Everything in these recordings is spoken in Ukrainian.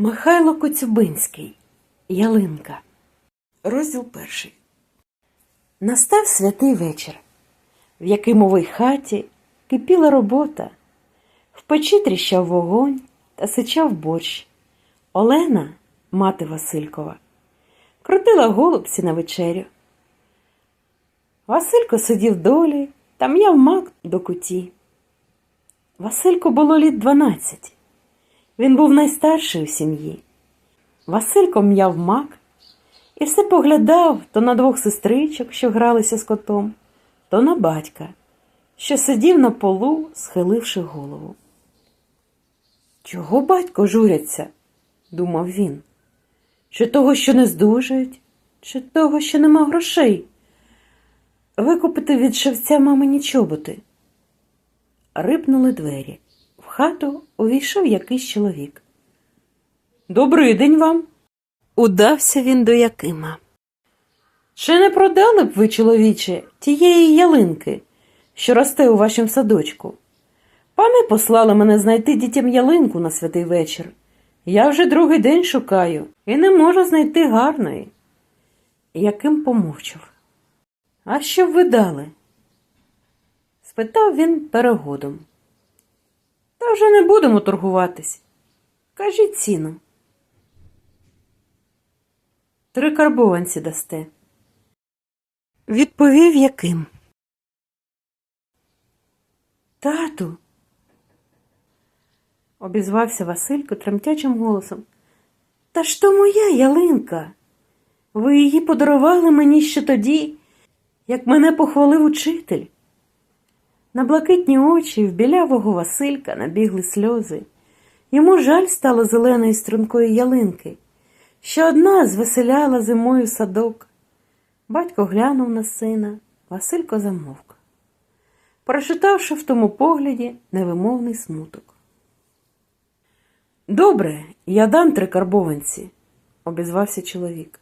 Михайло Коцюбинський Ялинка. Розділ перший. Настав святий вечір, в якимовій хаті кипіла робота, в печі тріщав вогонь та сичав борщ. Олена, мати Василькова, крутила голубці на вечерю. Василько сидів долі та м'яв мак до куті. Васильку було літ дванадцять. Він був найстарший у сім'ї. Василько м'яв мак і все поглядав то на двох сестричок, що гралися з котом, то на батька, що сидів на полу, схиливши голову. Чого батько журяться? думав він. Чи того, що не здужають, чи того, що нема грошей? Викупити від шевця мамині чоботи. Рипнули двері. Хату увійшов якийсь чоловік. Добрий день вам. Удався він до Якима. Чи не продали б ви, чоловіче, тієї ялинки, що росте у вашім садочку? Пани послали мене знайти дітям ялинку на святий вечір. Я вже другий день шукаю і не можу знайти гарної. Яким помовчав. А що б ви дали? спитав він перегодом. Та вже не будемо торгуватись. Кажіть ціну. Три карбованці дасте. Відповів яким. Тату. обізвався Василько тремтячим голосом. Та ж то моя ялинка. Ви її подарували мені ще тоді, як мене похвалив учитель. На блакитні очі в білявого Василька набігли сльози. Йому жаль стало зеленої стрункої ялинки, що одна звеселяла зимою садок. Батько глянув на сина, Василько замовк, прочитавши в тому погляді невимовний смуток. Добре, я дам три карбованці, обізвався чоловік.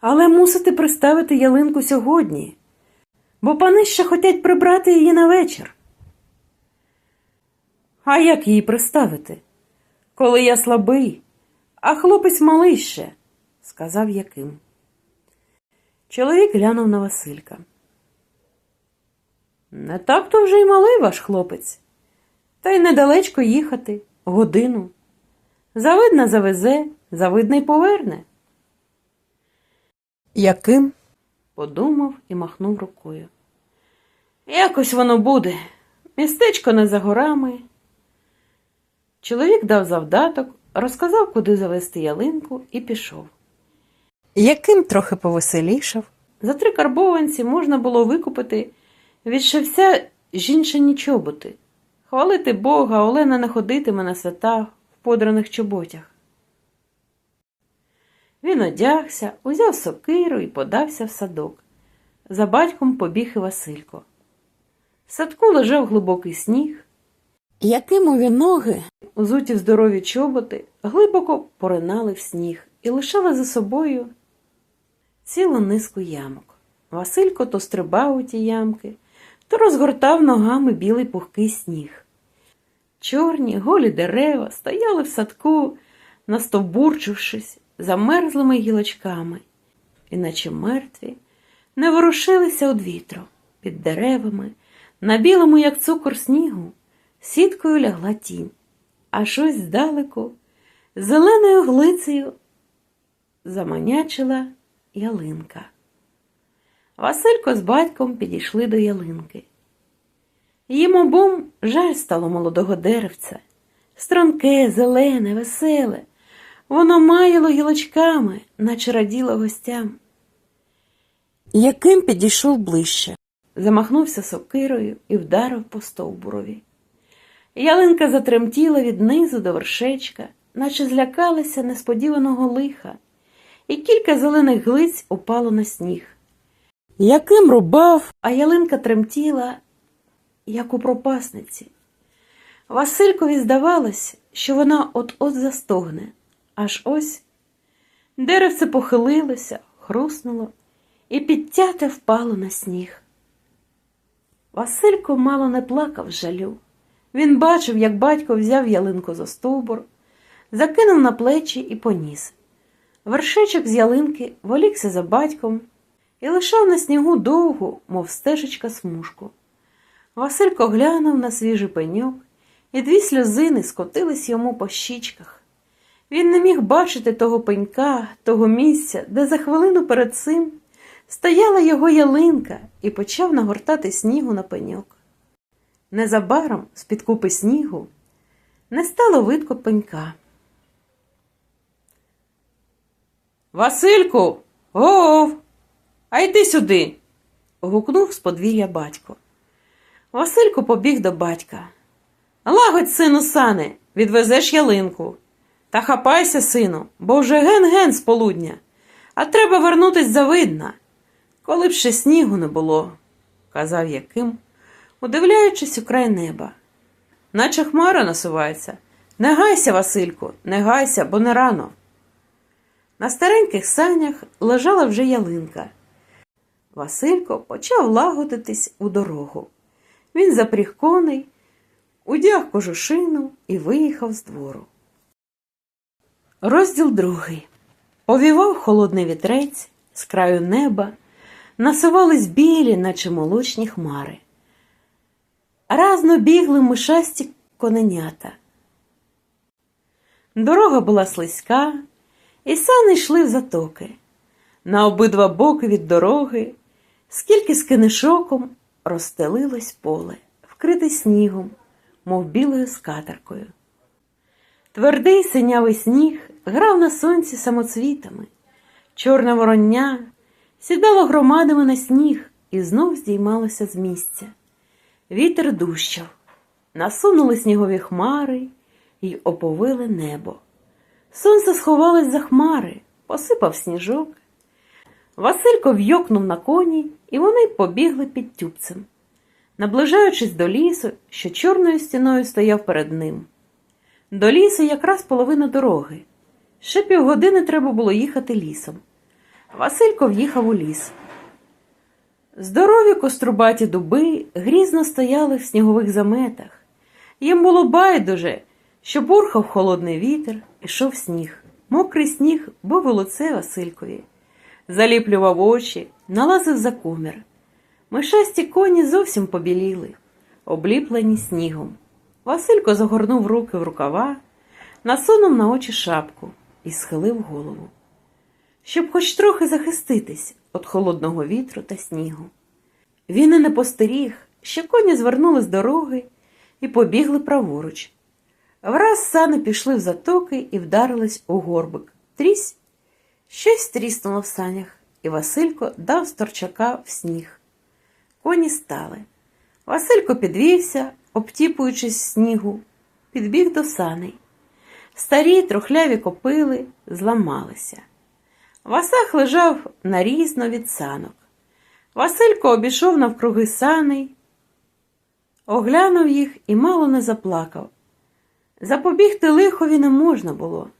Але мусите приставити ялинку сьогодні бо пани ще хотять прибрати її на вечір. А як її приставити? Коли я слабий, а хлопець малий ще, сказав Яким. Чоловік глянув на Василька. Не так то вже й малий ваш хлопець, та й недалечко їхати, годину. Завидна завезе, завидна й поверне. Яким? Подумав і махнув рукою. Якось воно буде. Містечко не за горами. Чоловік дав завдаток, розказав, куди завести ялинку, і пішов. Яким трохи повеселішав. За три карбованці можна було викупити від шевця жінчині чоботи. Хвалити Бога, Олена не ходитиме на свята в подраних чоботях. Він одягся, узяв сокиру і подався в садок. За батьком побіг і Василько. В садку лежав глибокий сніг, якимові ноги, узуті в здорові чоботи, глибоко поринали в сніг і лишали за собою цілу низку ямок. Василько то стрибав у ті ямки, то розгортав ногами білий пухкий сніг. Чорні голі дерева стояли в садку, настовбурчившись замерзлими гілочками, і наче мертві, не ворушилися од вітру під деревами. На білому, як цукор снігу, сіткою лягла тінь, а щось здалеку, зеленою глицею заманячила ялинка. Василько з батьком підійшли до ялинки. Їм обом жаль стало молодого деревця, струнке, зелене, веселе, воно маяло гілочками, наче раділо гостям. Яким підійшов ближче замахнувся сокирою і вдарив по стовбурові. Ялинка затремтіла від низу до вершечка, наче злякалася несподіваного лиха, і кілька зелених глиць упало на сніг. Яким рубав, а ялинка тремтіла, як у пропасниці. Василькові здавалось, що вона от-от застогне, аж ось деревце похилилося, хруснуло і підтяте впало на сніг. Василько мало не плакав жалю. Він бачив, як батько взяв ялинку за стовбур, закинув на плечі і поніс. Вершечок з ялинки волікся за батьком і лишав на снігу довгу, мов стежечка смужку. Василько глянув на свіжий пеньок, і дві сльозини скотились йому по щічках. Він не міг бачити того пенька, того місця, де за хвилину перед цим стояла його ялинка і почав нагортати снігу на пеньок. Незабаром з-під купи снігу не стало видко пенька. Васильку, гов, а йди сюди. гукнув з подвір'я батько. Василько побіг до батька. Лагодь, сину, сане, відвезеш ялинку. Та хапайся, сину, бо вже ген-ген з полудня, а треба вернутись завидна, коли б ще снігу не було, казав Яким, удивляючись у край неба. Наче хмара насувається. Не гайся, Васильку, не гайся, бо не рано. На стареньких санях лежала вже ялинка. Василько почав лагодитись у дорогу. Він запріг коней, удяг кожушину і виїхав з двору. Розділ другий. Повівав холодний вітрець з краю неба, насувались білі, наче молочні хмари. Разно бігли мишасті коненята. Дорога була слизька, і сани йшли в затоки. На обидва боки від дороги, скільки з кинишоком розстелилось поле, вкрите снігом, мов білою скатеркою. Твердий синявий сніг грав на сонці самоцвітами, чорне вороння сідало громадами на сніг і знов здіймалося з місця. Вітер дущав, насунули снігові хмари й оповили небо. Сонце сховалось за хмари, посипав сніжок. Василько вйокнув на коні, і вони побігли під тюбцем, наближаючись до лісу, що чорною стіною стояв перед ним. До лісу якраз половина дороги. Ще півгодини треба було їхати лісом. Василько в'їхав у ліс. Здорові кострубаті дуби грізно стояли в снігових заметах. Їм було байдуже, що бурхав холодний вітер, ішов сніг. Мокрий сніг був у лице Василькові. Заліплював очі, налазив за комір. Мишасті коні зовсім побіліли, обліплені снігом. Василько загорнув руки в рукава, насунув на очі шапку і схилив голову, щоб хоч трохи захиститись від холодного вітру та снігу. Він і не постеріг, що коні звернули з дороги і побігли праворуч. Враз сани пішли в затоки і вдарились у горбик. Трісь, щось тріснуло в санях, і Василько дав сторчака в сніг. Коні стали. Василько підвівся, обтіпуючись снігу, підбіг до саней. Старі трухляві копили зламалися. Васах лежав нарізно від санок. Василько обійшов навкруги саней, оглянув їх і мало не заплакав. Запобігти лихові не можна було.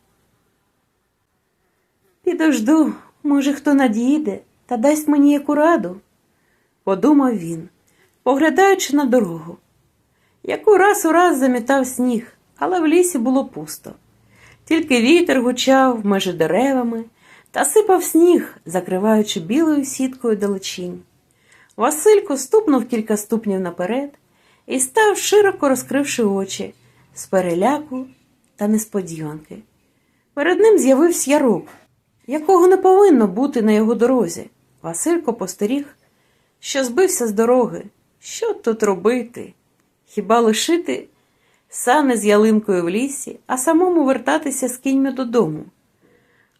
Підожду, може, хто надійде та дасть мені яку раду, подумав він, поглядаючи на дорогу. Яку раз у раз замітав сніг, але в лісі було пусто. Тільки вітер гучав межі деревами та сипав сніг, закриваючи білою сіткою далечінь. Василько ступнув кілька ступнів наперед і став, широко розкривши очі з переляку та несподіванки. Перед ним з'явився ярок, якого не повинно бути на його дорозі. Василько постеріг, що збився з дороги. Що тут робити? Хіба лишити сани з ялинкою в лісі, а самому вертатися з кіньми додому?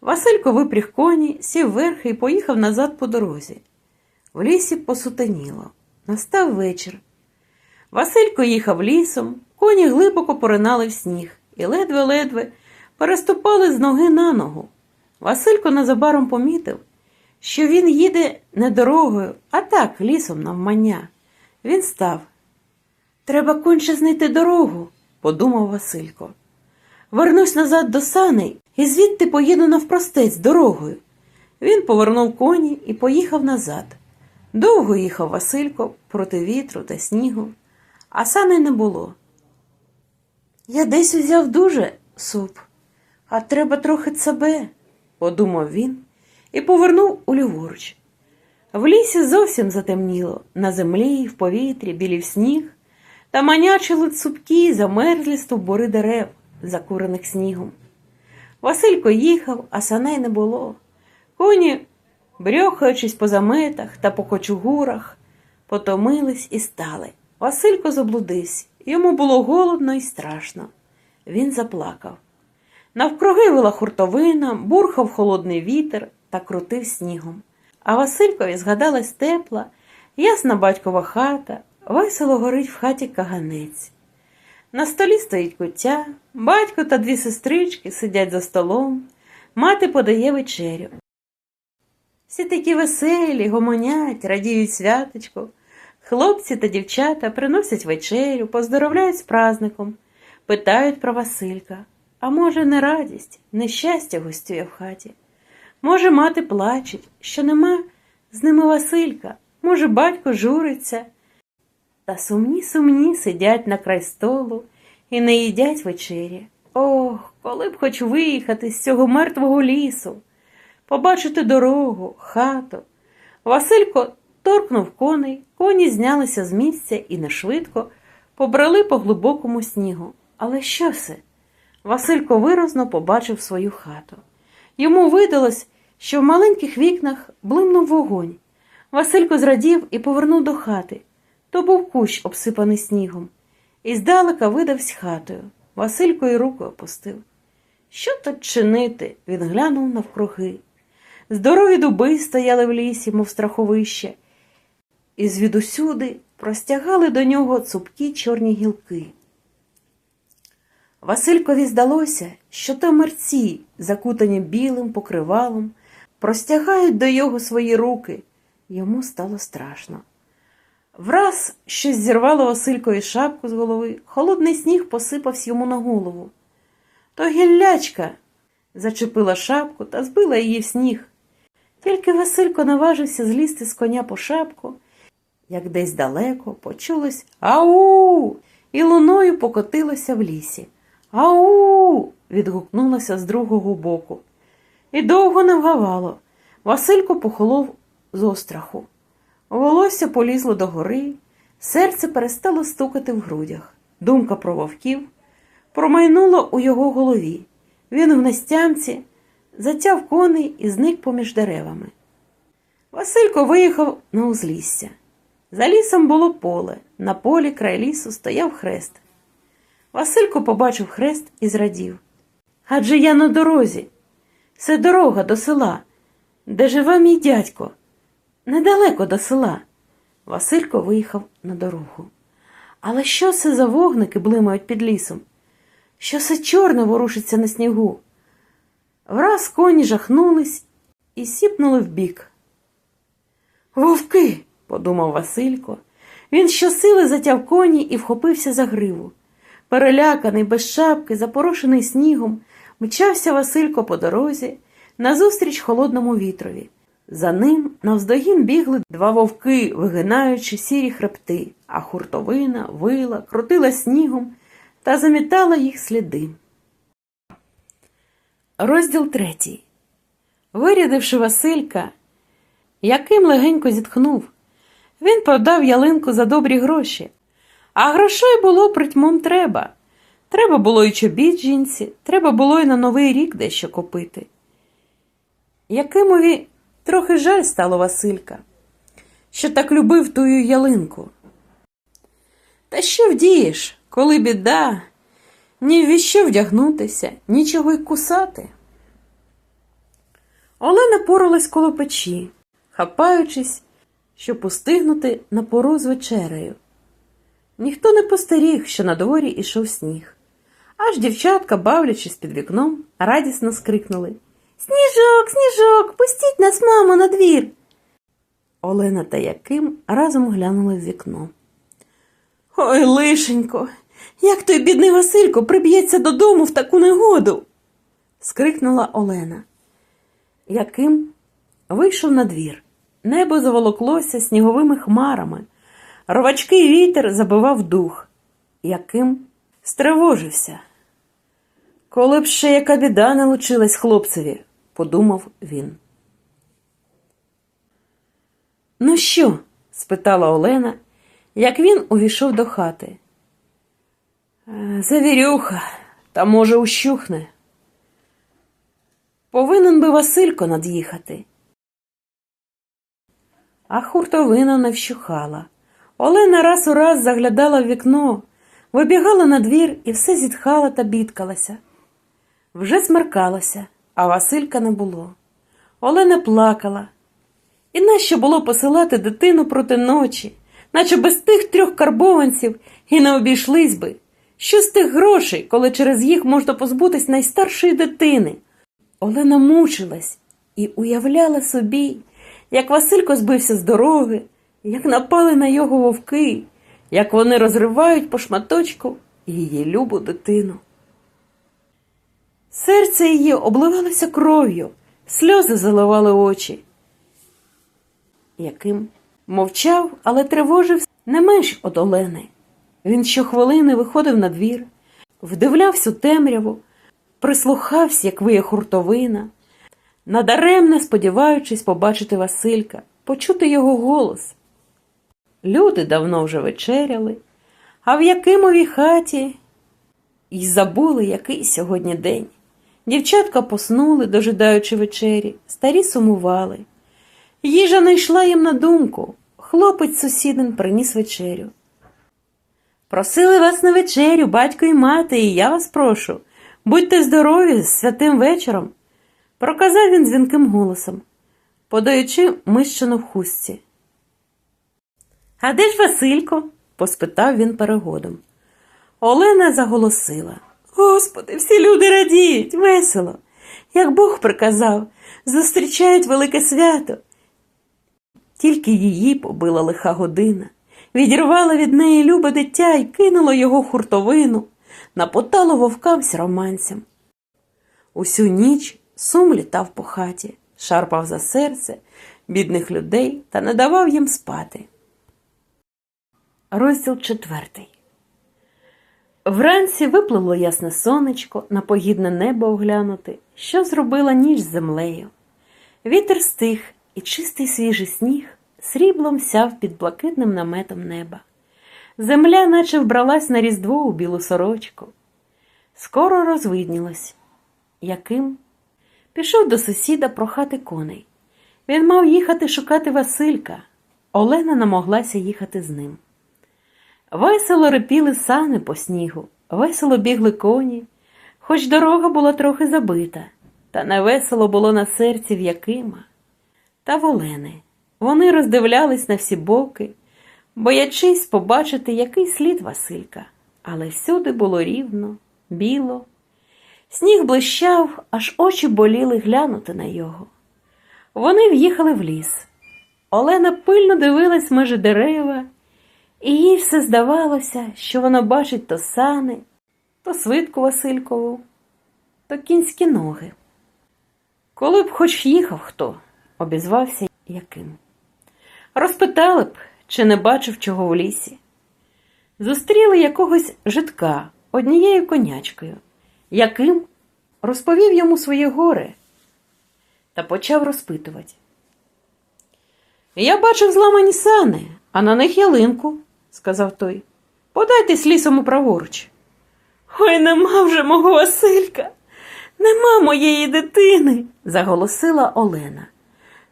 Василько випріг коні, сів верхи і поїхав назад по дорозі. В лісі посутеніло. Настав вечір. Василько їхав лісом, коні глибоко поринали в сніг і ледве-ледве переступали з ноги на ногу. Василько незабаром помітив, що він їде не дорогою, а так лісом навмання. Він став. Треба конче знайти дорогу, подумав Василько. Вернусь назад до саней і звідти поїду навпростець дорогою. Він повернув коні і поїхав назад. Довго їхав Василько проти вітру та снігу, а саней не було. Я десь узяв дуже суп, А треба трохи цебе, подумав він і повернув уліворуч. В лісі зовсім затемніло, на землі в повітрі білів сніг, та манячили цупкі, замерзлі стовбури дерев, закурених снігом. Василько їхав, а саней не було. Коні, брьохаючись по заметах та по кочугурах, потомились і стали. Василько заблудився. Йому було голодно і страшно. Він заплакав. Навкруги вила хуртовина, бурхав холодний вітер та крутив снігом. А Василькові згадалась тепла, ясна батькова хата, весело горить в хаті каганець. На столі стоїть куття, батько та дві сестрички сидять за столом, мати подає вечерю. Всі такі веселі, гомонять, радіють святочку. Хлопці та дівчата приносять вечерю, поздоровляють з праздником, питають про Василька. А може, не радість, нещастя гостює в хаті. Може, мати плачеть, що нема з ними Василька, може, батько журиться. Та сумні сумні сидять на край столу і не їдять вечері. Ох, коли б хоч виїхати з цього мертвого лісу, побачити дорогу, хату. Василько торкнув коней, коні знялися з місця і нешвидко побрали по глибокому снігу. Але що це? Василько виразно побачив свою хату. Йому видалось, що в маленьких вікнах блимнув вогонь. Василько зрадів і повернув до хати. То був кущ, обсипаний снігом, і здалека видавсь хатою. Василько й руку опустив. Що тут чинити? Він глянув навкруги. Здорові дуби стояли в лісі, мов страховище, і звідусюди простягали до нього цупкі чорні гілки. Василькові здалося, що то мерці, закутані білим покривалом, простягають до його свої руки. Йому стало страшно. Враз щось зірвало Василькові шапку з голови, холодний сніг посипався йому на голову. То гіллячка зачепила шапку та збила її в сніг. Тільки Василько наважився злізти з коня по шапку, як десь далеко почулось Ау! і луною покотилося в лісі. Ау. відгукнулося з другого боку. І довго не вгавало. Василько похолов з остраху. Волосся полізло догори, серце перестало стукати в грудях. Думка про вовків промайнула у його голові. Він в нестямці затяв коней і зник поміж деревами. Василько виїхав на узлісся. За лісом було поле, на полі край лісу стояв хрест. Василько побачив хрест і зрадів. Адже я на дорозі. Це дорога до села, де живе мій дядько. Недалеко до села. Василько виїхав на дорогу. Але що це за вогники блимають під лісом? Що це чорне ворушиться на снігу? Враз коні жахнулись і сіпнули вбік. Вовки, подумав Василько. Він щосили затяв коні і вхопився за гриву. Переляканий, без шапки, запорошений снігом, мчався Василько по дорозі назустріч холодному вітрові. За ним навздогін бігли два вовки, вигинаючи сірі хребти, а хуртовина вила, крутила снігом та замітала їх сліди. Розділ третій. Вирядивши Василька, яким легенько зітхнув, він продав ялинку за добрі гроші. А грошей було притьмом треба. Треба було й чобіт жінці, треба було й на новий рік дещо купити. Якимові трохи жаль стало Василька, що так любив тую ялинку. Та що вдієш, коли біда, ні в що вдягнутися, нічого й кусати. Олена поралась коло печі, хапаючись, щоб устигнути на пору з вечерею. Ніхто не постеріг, що на дворі ішов сніг. Аж дівчатка, бавлячись під вікном, радісно скрикнули Сніжок, сніжок, пустіть нас, мамо, на двір!» Олена та Яким разом глянули в вікно. Ой, лишенько, як той бідний Василько приб'ється додому в таку негоду. скрикнула Олена. Яким вийшов на двір. Небо заволоклося сніговими хмарами. Ровачкий вітер забивав дух, яким стривожився. Коли б ще яка біда не лучилась хлопцеві, подумав він. Ну що? спитала Олена, як він увійшов до хати. «Е, Завірюха, та може ущухне. Повинен би Василько над'їхати. А хуртовина не вщухала. Олена раз у раз заглядала в вікно, вибігала на двір і все зітхала та бідкалася. Вже смеркалося, а Василька не було. Олена плакала. І нащо було посилати дитину проти ночі, наче без тих трьох карбованців і не обійшлись би. Що з тих грошей, коли через їх можна позбутись найстаршої дитини? Олена мучилась і уявляла собі, як Василько збився з дороги, як напали на його вовки, як вони розривають по шматочку її любу дитину. Серце її обливалося кров'ю, сльози заливали очі. Яким мовчав, але тривожив не менш од Олени. Він щохвилини виходив на двір, вдивлявся у темряву, прислухався, як виє хуртовина, надаремне сподіваючись побачити Василька, почути його голос. Люди давно вже вечеряли, а в Якимовій хаті й забули, який сьогодні день. Дівчатка поснули, дожидаючи вечері, старі сумували. Їжа не йшла їм на думку. Хлопець сусідин приніс вечерю. Просили вас на вечерю, батько і мати, і я вас прошу. Будьте здорові з святим вечором, проказав він дзвінким голосом, подаючи мищину в хустці. А де ж Василько? поспитав він перегодом. Олена заголосила. Господи, всі люди радіють, весело. Як Бог приказав, зустрічають велике свято. Тільки її побила лиха година, відірвала від неї любе дитя і кинула його хуртовину, напотало вовкам романцям. Усю ніч сум літав по хаті, шарпав за серце бідних людей та не давав їм спати. Розділ четвертий. Вранці випливло ясне сонечко, на погідне небо оглянути, що зробила ніч з землею. Вітер стих, і чистий свіжий сніг сріблом сяв під блакитним наметом неба. Земля наче вбралась на різдво у білу сорочку. Скоро розвиднілось. Яким? Пішов до сусіда прохати коней. Він мав їхати шукати Василька. Олена намоглася їхати з ним. Весело репіли сани по снігу, весело бігли коні, хоч дорога була трохи забита, та невесело було на серці в Якима та волени. Вони роздивлялись на всі боки, боячись побачити який слід Василька, але всюди було рівно, біло. Сніг блищав, аж очі боліли глянути на його. Вони в'їхали в ліс. Олена пильно дивилась межі дерева, і їй все здавалося, що вона бачить то сани, то свитку Василькову, то кінські ноги. Коли б хоч їхав хто, обізвався яким. Розпитали б, чи не бачив чого в лісі. Зустріли якогось житка однією конячкою, яким розповів йому своє горе та почав розпитувати. Я бачив зламані сани, а на них ялинку, сказав той. Подайтесь лісом праворуч. Ой, нема вже мого Василька, нема моєї дитини, заголосила Олена.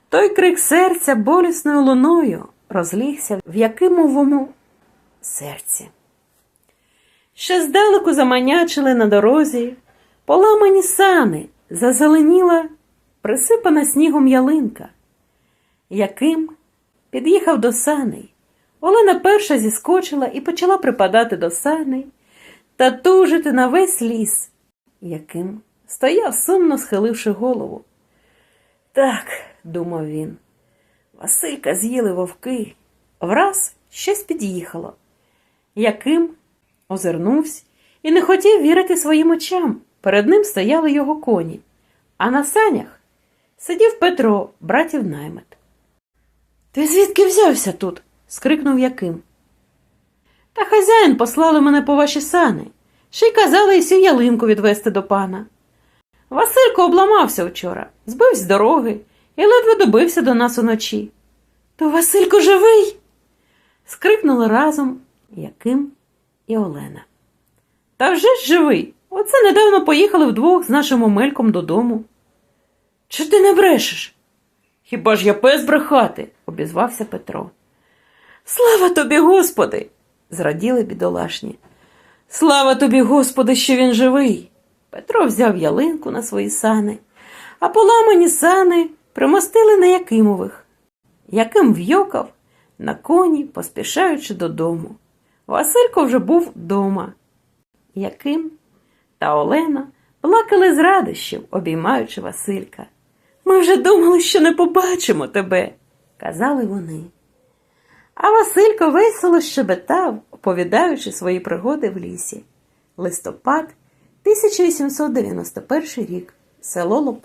Той крик серця болісною луною розлігся в якимовому серці. Ще здалеку заманячили на дорозі, поламані сани, зазеленіла присипана снігом ялинка. Яким під'їхав до саней. Олена перша зіскочила і почала припадати до саней та тужити на весь ліс, яким стояв сумно схиливши голову. Так, думав він, Василька з'їли вовки. Враз щось під'їхало. Яким озирнувся і не хотів вірити своїм очам. Перед ним стояли його коні, а на санях сидів Петро, братів наймит. Ти звідки взявся тут? Скрикнув Яким. Та хазяїн послали мене по ваші сани. Ще й казали і всю ялинку відвести до пана. Василько обламався вчора, збив з дороги і ледве добився до нас уночі. То Василько живий. скрикнули разом Яким і Олена. Та вже ж живий. Оце недавно поїхали вдвох з нашим Омельком додому. Чи ти не брешеш? Хіба ж я пес брехати? обізвався Петро. Слава тобі, Господи! зраділи бідолашні. Слава тобі, Господи, що він живий. Петро взяв ялинку на свої сани, а поламані сани примостили на Якимових. Яким в'йокав на коні, поспішаючи додому. Василько вже був вдома. Яким та Олена плакали з радощів, обіймаючи Василька. Ми вже думали, що не побачимо тебе, казали вони. А Василько весело щебетав, оповідаючи свої пригоди в лісі. Листопад, 1891 рік, село Лопа.